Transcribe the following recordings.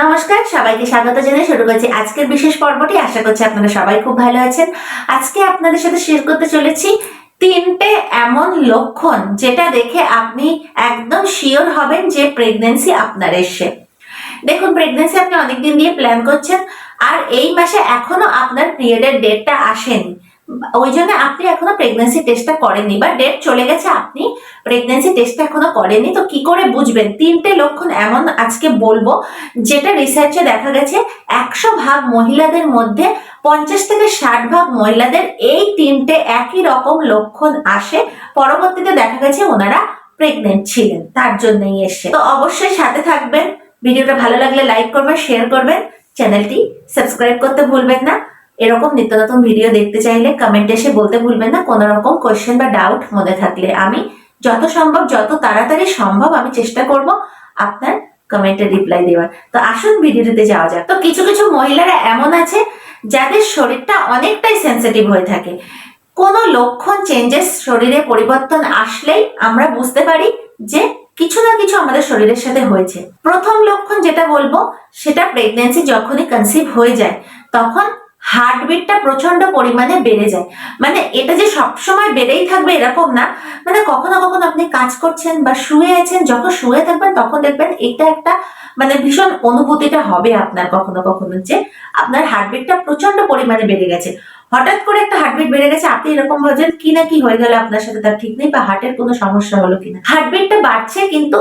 নমস্কার, সবাইকে স্বাগত জানিয়ে শুরু করছি আজকের বিশেষ পর্বটি। আশা করছি আপনারা সবাই খুব ভালো আছেন। আজকে আপনাদের সাথে শেয়ার করতে চলেছি তিনটে এমন লক্ষণ যেটা দেখে আপনি একদম শিওর হবেন যে প্রেগনেন্সি আপনার এসে দেখুন প্রেগনেন্সি আপনি অনেকদিন দিয়ে প্ল্যান করছেন, আর এই মাসে এখনও আপনার পিরিয়ডের ডেটটা আসেনি। ওই জন্য আপনি এখনও প্রেগনেন্সি টেস্টটা করেননি, বা ডেট চলে গেছে আপনি প্রেগনেন্সি টেস্টটা এখনও করেননি, তো কি করে বুঝবেন? তিনটে লক্ষণ এমন আজকে বলব, যেটা রিসার্চে দেখা গেছে, একশো ভাগ মহিলাদের মধ্যে পঞ্চাশ থেকে ষাট ভাগ মহিলাদের এই তিনটে একই রকম লক্ষণ আসে। পরবর্তীতে দেখা গেছে ওনারা প্রেগনেন্ট ছিলেন, তার জন্যই এসে তো অবশ্যই সাথে থাকবেন। ভিডিওটা ভালো লাগলে লাইক করবেন শেয়ার করবেন। চ্যানেলটি সাবস্ক্রাইব করতে ভুলবেন না। এরকম নিত্য নতুন ভিডিও দেখতে চাইলে কমেন্ট এসে বলতে ভুলবেন না, কোনো রকম কোয়েশ্চেন বা ডাউট মনে থাকলে আমি যত সম্ভব, যত তাড়াতাড়ি সম্ভব আমি চেষ্টা করব আপনার কমেন্টে রিপ্লাই দেওয়ার। তো আসুন ভিডিওতে যাওয়া যাক। তো কিছু কিছু মহিলারা এমন আছে যাদের শরীরটা অনেকটাই সেন্সিটিভ হয়ে থাকে। কোনো লক্ষণ চেঞ্জেস শরীরে পরিবর্তন আসলেই আমরা বুঝতে পারি যে কিছু না কিছু আমাদের শরীরের সাথে হয়েছে। প্রথম লক্ষণ যেটা বলব, সেটা প্রেগনেন্সি যখনই কনসিভ হয়ে যায়, তখন হার্টবিটটা প্রচণ্ড পরিমাণে বেড়ে যায়। মানে এটা যে সবসময় বেড়েই থাকবে এরকম না। মানে কখনো কখনো আপনি কাজ করছেন বা শুয়ে আছেন যখন শুয়ে থাকবেন তখন দেখবেন এটা একটা মানে ভীষণ অনুভূতিটা হবে আপনার কখনো কখনো যে আপনার হার্টবিটটা প্রচণ্ড পরিমাণে বেড়ে গেছে। হঠাৎ করে একটা হার্টবিট বেড়ে গেছে, আপনি এরকম ভাবছেন কি না কি হয়ে গেল আপনার সাথে, তার ঠিক নেই বা হার্টের কোনো সমস্যা হলো কিনা। হার্টবিটটা বাড়ছে কিন্তু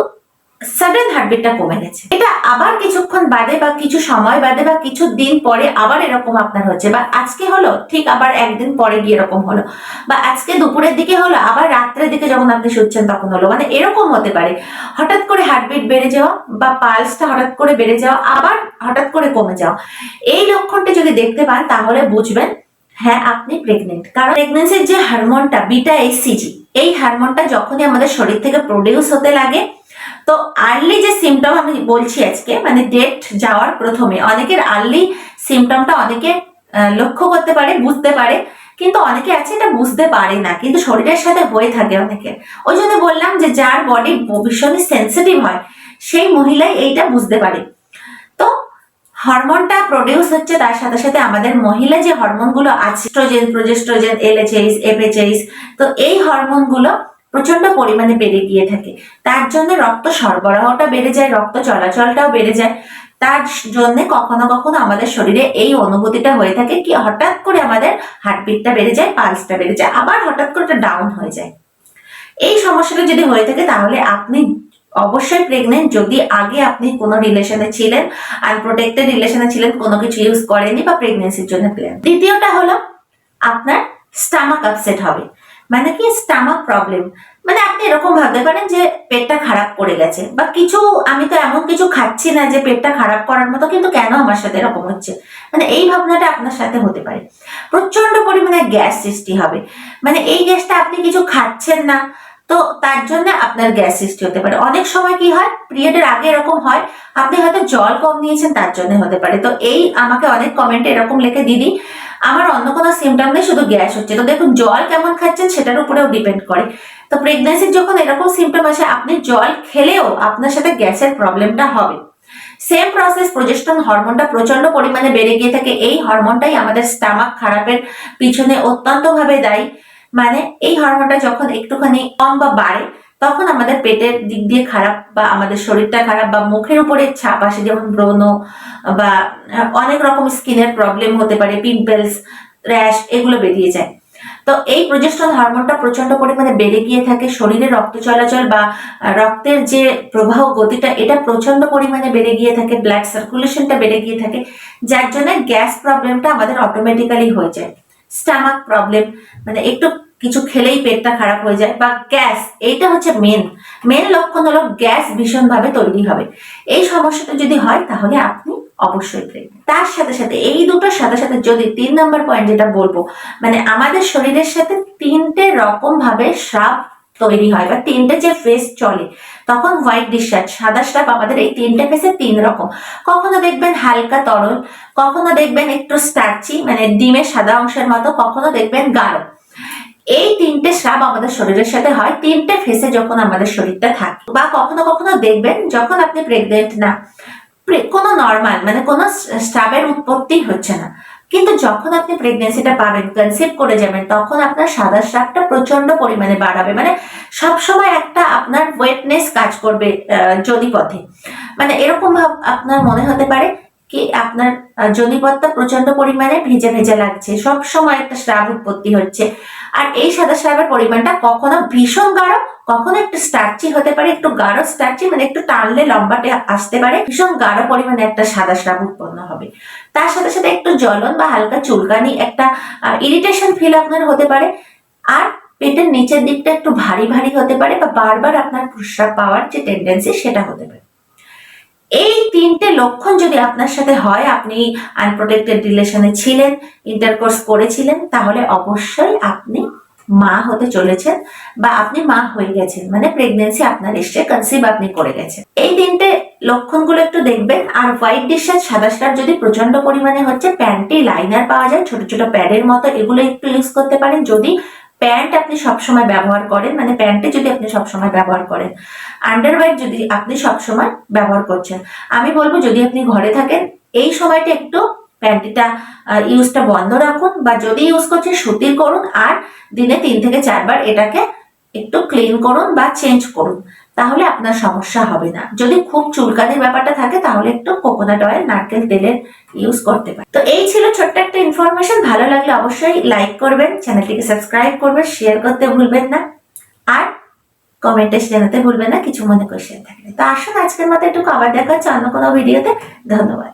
সাডেন হার্টবিটটা কমে গেছে। এটা আবার কিছুক্ষণ বাদে বা কিছু সময় বাদে বা কিছু দিন পরে আবার এরকম আপনার হচ্ছে। বা আজকে হলো, ঠিক আবার একদিন পরে গিয়ে এরকম হলো। বা আজকে দুপুরের দিকে হলো, আবার রাত্রের দিকে যখন আপনি শুচ্ছেন তখন হলো। মানে এরকম হতে পারে। হঠাৎ করে হার্টবিট বেড়ে যাওয়া বা পালসটা হঠাৎ করে বেড়ে যাওয়া, আবার হঠাৎ করে কমে যাওয়া। এই লক্ষণটা যদি দেখতে পান, তাহলে বুঝবেন হ্যাঁ আপনি প্রেগনেন্ট কারণ প্রেগনেন্সির যে হারমোনটা বিটা এইচসিজি এই হারমোনটা যখনই আমাদের শরীর থেকে প্রডিউস হতে লাগে তো আর্লি যে সিমটম আমি বলছি আজকে মানে ডেট যাওয়ার প্রথমে, অনেকের আর্লি সিমটমটা অনেকে লক্ষ্য করতে পারে, বুঝতে পারে, কিন্তু অনেকে আছে এটা বুঝতে পারে না, কিন্তু শরীরের সাথে হয়ে থাকে অনেকে। ওই জন্য বললাম যে যার বডি ভীষণই সেন্সিটিভ হয়, সেই মহিলাই এইটা বুঝতে পারে। তো হরমোনটা প্রডিউস হচ্ছে তার সাথে সাথে আমাদের মহিলা যে হরমোনগুলো আছে প্রোজেস্ট্রোজেন এলএচএইচ এফএচএইচ তো এই হরমোনগুলো প্রচণ্ড পরিমাণে বেড়ে গিয়ে থাকে। তার জন্য রক্ত সরবরাহটা বেড়ে যায়, রক্ত চলাচলটাও বেড়ে যায়। তার জন্য কখনো কখনো আমাদের শরীরে এই অনুভূতিটা হয়ে থাকে কি হঠাৎ করে আমাদের হার্টবিটটা বেড়ে যায়, পালসটা বেড়ে যায়, আবার হঠাৎ করে এটা ডাউন হয়ে যায়। এই সমস্যাটা যদি হয়ে থাকে তাহলে আপনি অবশ্যই প্রেগনেন্ট। যদি আগে আপনি কোনো রিলেশনে ছিলেন আর আনপ্রোটেক্টেড রিলেশনে ছিলেন, কোনো কিছু ইউজ করেনি বা প্রেগনেন্সির জন্য প্ল্যান। দ্বিতীয়টা হলো আপনার স্টামাক আপসেট হবে। মানে কি স্টামাক প্রবলেম মানে আপনি এরকম ভাবতে পারেন যে পেটটা খারাপ করে গেছে। বা কিছু, আমি তো এমন কিছু খাচ্ছি না যে পেটটা খারাপ করার মতো, কিন্তু কেন আমার সাথে এরকম হচ্ছে? মানে এই ভাবনাটা আপনার সাথে হতে পারে। প্রচণ্ড পরিমাণে গ্যাস সৃষ্টি হবে। মানে এই গ্যাসটা আপনি কিছু খাচ্ছেন না তো তার জন্য আপনার গ্যাস সৃষ্টি হতে পারে। অনেক সময় কি হয় পিরিয়ডের আগে এরকম হয়, আপনি হয়তো জল কম নিয়েছেন, তার জন্য হতে পারে। তো এই আমাকে অনেক কমেন্টে এরকম লেখে দিদি আমার অন্য কোনো সিমটম নেই, শুধু গ্যাস হচ্ছে। তো দেখুন, জল কেমন খাচ্ছেন সেটার উপরেও ডিপেন্ড করে। তো প্রেগনেন্সির যখন এরকম সিমটম আসে, আপনি জল খেলেও আপনার সাথে গ্যাসের প্রবলেমটা হবে। সেম প্রসেস প্রজেস্টন হরমোনটা প্রচণ্ড পরিমাণে বেড়ে গিয়ে থাকে। এই হরমোনটাই আমাদের স্টামাক খারাপের পিছনে অত্যন্ত ভাবে দায়ী। মানে এই হরমোনটা যখন একটুখানি কম বা বাড়ে, তখন আমাদের পেটের দিক দিয়ে খারাপ বা আমাদের শরীরটা খারাপ বা মুখের উপরে ছাপ আসে, যেমন ব্রণ বা অনেক রকম স্কিনের প্রবলেম হতে পারে পিম্পলস র্যাশ এগুলো বেরিয়ে যায়। তো এই প্রজেস্টন হরমোনটা প্রচণ্ড পরিমাণে বেড়ে গিয়ে থাকে, শরীরে রক্ত চলাচল বা রক্তের যে প্রবাহ গতিটা, এটা প্রচণ্ড পরিমাণে বেড়ে গিয়ে থাকে ব্লাড সার্কুলেশনটা বেড়ে গিয়ে থাকে, যার জন্য গ্যাস প্রবলেমটা আমাদের অটোমেটিক্যালি হয়ে যায়। স্টামাক প্রবলেম মানে একটু কিছু খেলেই পেটটা খারাপ হয়ে যায় বা গ্যাস, এইটা হচ্ছে মেন মেন লক্ষণ হলো গ্যাস ভীষণভাবে তৈরি হবে। এই সমস্যাটা যদি হয় তাহলে আপনি অবশ্যই তার সাথে সাথে, এই দুটোর সাথে সাথে যদি তিন নম্বর পয়েন্ট যেটা বলব মানে আমাদের শরীরের সাথে তিনটে রকম ভাবে স্রাব তৈরি হয় বা তিনটে যে ফেস চলে, তখন হোয়াইট ডিসচার্জ সাদা স্রাব আমাদের এই তিনটে ফেসে তিন রকম। কখনো দেখবেন হালকা তরল, কখনো দেখবেন একটু স্টার্চি মানে ডিমের সাদা অংশের মতো, কখনো দেখবেন গাঢ়। এই তিনটে স্রাব আমাদের শরীরের সাথে হয়। তিনটে ফেসে যখন আমাদের শরীরটা থাকে, বা কখনো কখনো দেখবেন যখন আপনি প্রেগনেন্ট না কোনো নর্মাল মানে কোনো স্রাবের উৎপত্তি হচ্ছে না। কিন্তু যখন আপনি প্রেগনেন্সিটা পাবেন কনসিভ করে যাবেন, তখন আপনার সাদা স্রাবটা প্রচণ্ড পরিমাণে বাড়াবে। মানে সবসময় একটা আপনার ওয়েটনেস কাজ করবে যদি পথে। মানে এরকম ভাব আপনার মনে হতে পারে কি আপনার জনিপথটা প্রচণ্ড পরিমাণে ভেজে ভেজে লাগছে। সব সময় একটা স্রাব উৎপত্তি হচ্ছে। আর এই সাদা স্রাবের পরিমাণটা কখনো ভীষণ গাঢ়, কখনো একটু স্টার্চি হতে পারে, একটু গাঢ় স্টার্চি মানে একটু টানলে লম্বাটে আসতে পারে। ভীষণ গাঢ় পরিমাণে একটা সাদা স্রাব উৎপন্ন হবে। তার সাথে সাথে একটু জ্বলন বা হালকা চুলকানি, একটা ইরিটেশন ফিল আপনার হতে পারে। আর পেটের নিচের দিকটা একটু ভারী ভারী হতে পারে বা বারবার আপনার প্রস্রাব পাওয়ার যে টেন্ডেন্সি সেটা হতে পারে। এই তিনটে লক্ষণ যদি আপনার সাথে হয়, আপনি আনপ্রোটেক্টেড রিলেশনে ছিলেন ইন্টারকোর্স করেছিলেন, তাহলে অবশ্যই আপনি মা হতে চলেছেন বা আপনি মা হয়ে গেছেন। মানে প্রেগনেন্সি আপনার এসছে কনসিভ আপনি করে গেছেন। এই তিনটে লক্ষণগুলো একটু দেখবেন। আর হোয়াইট ডিসচার্জ সাদা স্টার যদি প্রচণ্ড পরিমাণে হচ্ছে প্যান্টি লাইনার পাওয়া যায়, ছোট ছোট প্যাডের মতো, এগুলো একটু ইউজ করতে পারেন। যদি প্যান্ট আপনি সবসময় ব্যবহার করেন মানে প্যান্টে যদি আপনি সবসময় ব্যবহার করেন, আন্ডারওয়্যার যদি আপনি সবসময় ব্যবহার করছেন। আমি বলব, যদি আপনি ঘরে থাকেন, এই সময়টা একটু প্যান্টিটা ইউজটা বন্ধ রাখুন বা যদি ইউজ করছেন, সুতির করুন আর দিনে তিন থেকে চারবার এটাকে একটু ক্লিন করুন বা চেঞ্জ করুন, তাহলে আপনার সমস্যা হবে না। যদি খুব চুলকানির ব্যাপারটা থাকে, তাহলে একটু কোকোনাট অয়েল, নারকেল তেলের ইউজ করতে পারেন। তো এই ছিল ছোট্ট ইনফরমেশন ভালো লাগলে অবশ্যই লাইক করবেন চ্যানেলটিকে সাবস্ক্রাইব করবেন শেয়ার করতে ভুলবেন না। আর কমেন্টে জানাতে ভুলবেন না, কিছু মনে কোয়েশ্চেন থাকলে। তো আসুন, আজকের মতো একটু আবার দেখাচ্ছে অন্য কোনো ভিডিওতে ধন্যবাদ।